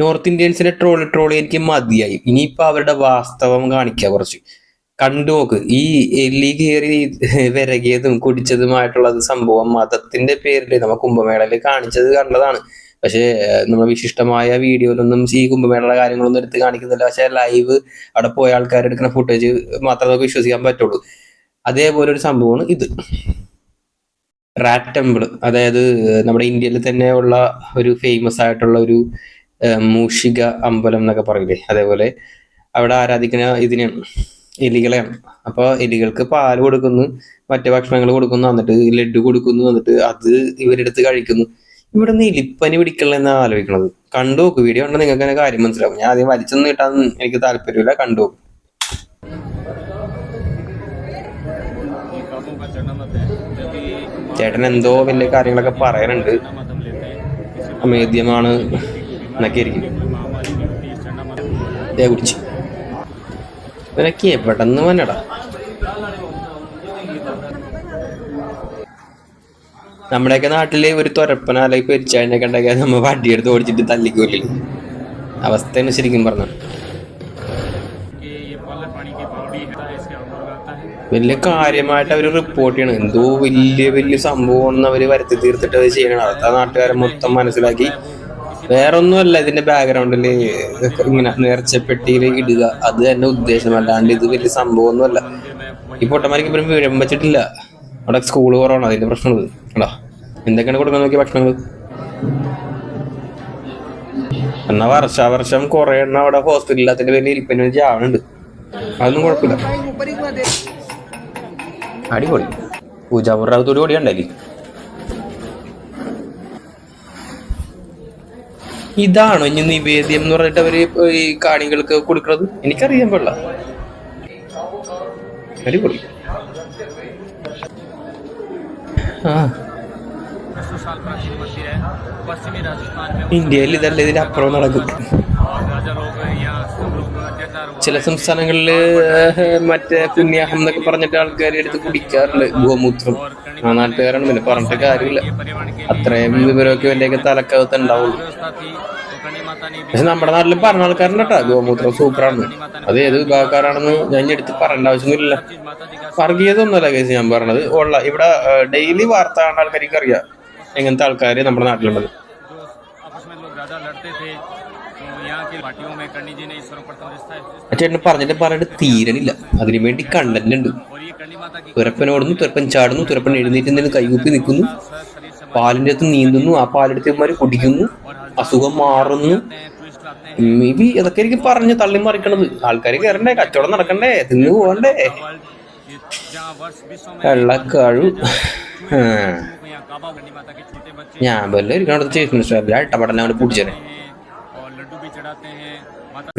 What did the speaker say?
North ഇന്ത്യൻസിന്റെ trolley trolley എനിക്ക് മതിയായി. ഇനിയിപ്പോ അവരുടെ വാസ്തവം കാണിക്കുക കുറച്ച്. കണ്ടു നോക്ക്. ഈ എലി കയറി വിരകിയതും കുടിച്ചതുമായിട്ടുള്ളത് സംഭവം മതത്തിന്റെ പേരിൽ നമ്മ കുംഭമേളയിൽ കാണിച്ചത് കണ്ടതാണ്. പക്ഷേ നമ്മൾ വിശിഷ്ടമായ വീഡിയോയിലൊന്നും ഈ കുംഭമേളയുടെ കാര്യങ്ങളൊന്നും എടുത്ത് കാണിക്കുന്നില്ല. പക്ഷെ ലൈവ് അവിടെ പോയ ആൾക്കാർ എടുക്കുന്ന ഫുട്ടേജ് മാത്രമേ നമുക്ക് വിശ്വസിക്കാൻ പറ്റുള്ളൂ. അതേപോലെ ഒരു സംഭവമാണ് ഇത്. റാറ്റ് ടെമ്പിൾ അതായത് നമ്മുടെ ഇന്ത്യയിൽ തന്നെ ഉള്ള ഒരു ഫേമസ് ആയിട്ടുള്ള ഒരു മൂഷിക അമ്പലം എന്നൊക്കെ പറയില്ലേ? അതേപോലെ അവിടെ ആരാധിക്കുന്ന ഇതിന് എലികളെയാണ് അപ്പോൾ എലികൾക്ക് പാൽ കൊടുക്കുന്നു മറ്റു ഭക്ഷണങ്ങൾ കൊടുക്കുന്നു എന്നിട്ട് ലഡു കൊടുക്കുന്നു എന്നിട്ട് അത് ഇവരെടുത്ത് കഴിക്കുന്നു. ഇവിടെ നിന്ന് എലിപ്പനി പിടിക്കണമെന്നാണ് ആലോചിക്കുന്നത് കണ്ടു നോക്കും വീഡിയോ ഉണ്ടോ നിങ്ങൾക്ക് എന്നെ കാര്യം മനസ്സിലാവും. ഞാൻ ആദ്യം വലിച്ചൊന്നും കിട്ടാൻ എനിക്ക് താല്പര്യമില്ല കണ്ടു നോക്കും. ചേട്ടൻ എന്തോ വലിയ കാര്യങ്ങളൊക്കെ പറയാനുണ്ട് അമേദ്യമാണ് എന്നൊക്കെയായിരിക്കും ഇതേ കുടിച്ച്. ഇവനൊക്കെ എവിടെ വന്നടാ? നമ്മുടെയൊക്കെ നാട്ടിൽ ഒരു തുരപ്പന അല്ലെങ്കിൽ പെരിച്ചാഴിനൊക്കെ ഉണ്ടാക്കിയാൽ നമ്മൾ വണ്ടിയെടുത്ത് ഓടിച്ചിട്ട് തല്ലിക്കൂലി അവസ്ഥയാണ് ശരിക്കും പറഞ്ഞു വലിയ കാര്യമായിട്ട് അവർ റിപ്പോർട്ട് ചെയ്യണം. എന്തോ വലിയ വലിയ സംഭവം അവർ വരുത്തി തീർത്തിട്ട് അത് ചെയ്യണം അടുത്ത നാട്ടുകാരെ മൊത്തം മനസ്സിലാക്കി. വേറെ ഒന്നുമല്ല ഇതിന്റെ ബാക്ക്ഗ്രൗണ്ടിൽ ഇങ്ങനെ നേർച്ചപ്പെട്ടിയിൽ ഇടുക. അത് തന്നെ ഉദ്ദേശം. അല്ലാണ്ട് ഇത് വലിയ സംഭവമൊന്നുമല്ല. ഈ പൊട്ടന്മാർക്ക് ഇപ്പം വീഴം വെച്ചിട്ടില്ല. അവിടെ സ്കൂൾ കുറവാണ്. അതിന്റെ പ്രശ്നം എടാ എന്തൊക്കെയാണ് കൊടുക്കാൻ നോക്കിയ ഭക്ഷണങ്ങൾ എന്നാ വർഷാവർഷം കുറെ എണ്ണം അവിടെ ഹോസ്പിറ്റലിൽ അതിന്റെ പേരിൽ ഇരിപ്പിന് ചാവണുണ്ട് അതൊന്നും കുഴപ്പമില്ല. അടിപൊളി. പൂജാമുറാവത്തോട് കൂടി ഇതാണ് ഇനി നിവേദ്യം എന്ന് പറഞ്ഞിട്ട് അവർ ഈ കാണികൾക്ക് കൊടുക്കുന്നത്? എനിക്കറിയാൻ പാടില്ല. അടിപൊളി. ഇന്ത്യയിൽ ഇതല്ല ഇതിനപ്പുറം നടക്കും ചില സംസ്ഥാനങ്ങളിൽ മറ്റേ പുണ്യാഹം എന്നൊക്കെ പറഞ്ഞിട്ട് ആൾക്കാർ എടുത്ത് കുടിക്കാറില്ല ഗോമൂത്രം. ആ നാട്ടുകാരാണ്. പിന്നെ പറഞ്ഞിട്ട് കാര്യമില്ല. അത്രയും വിവരമൊക്കെ ഇവന്റെയൊക്കെ തലക്കകത്ത് ഉണ്ടാവുള്ളൂ. പക്ഷെ നമ്മുടെ നാട്ടിൽ പറഞ്ഞ ആൾക്കാരുണ്ട് കേട്ടോ. ഗോമൂത്രം സൂപ്പറാണ്. അത് ഏത് വിഭാഗക്കാരാണെന്ന് ഞാൻ എടുത്ത് പറയേണ്ട ആവശ്യമില്ല വർഗീയതൊന്നുമല്ല കേസ് ഞാൻ പറഞ്ഞത്. ഉള്ള ഇവിടെ ഡെയിലി വാർത്ത കാണുന്ന ആൾക്കാർക്ക് അറിയാം. എങ്ങനത്തെ ആൾക്കാർ നമ്മുടെ നാട്ടിലുണ്ടെന്ന്. ചേട്ടന് പറഞ്ഞിട്ട് പറഞ്ഞിട്ട് തീരണില്ല. അതിനുവേണ്ടി കണ്ടന്റ് തുരപ്പൻ ഓടുന്നു തുരപ്പൻ ചാടുന്നു തുരപ്പൻ എഴുന്നേറ്റ് എന്തെങ്കിലും കൈകൂപ്പി നിൽക്കുന്നു. പാലിന്റെ അകത്ത് നീന്തുന്നു ആ പാലെടുത്തമാര് കുടിക്കുന്നു. അസുഖം മാറുന്നു. മേ ബി അതൊക്കെ എനിക്ക് പറഞ്ഞു തള്ളി മറിക്കണത്. ആൾക്കാർ കയറണ്ടേ കച്ചവടം നടക്കണ്ടേ തിന്ന് പോകണ്ടേ. വെള്ളക്കാഴു ഞാൻ വല്ല ഇരിക്കണത് ചേച്ചി ഇഷ്ടമല്ല ഇട്ടപടനെ അവിടെ പിടിച്ചേ लड्डू भी चढ़ाते हैं। माता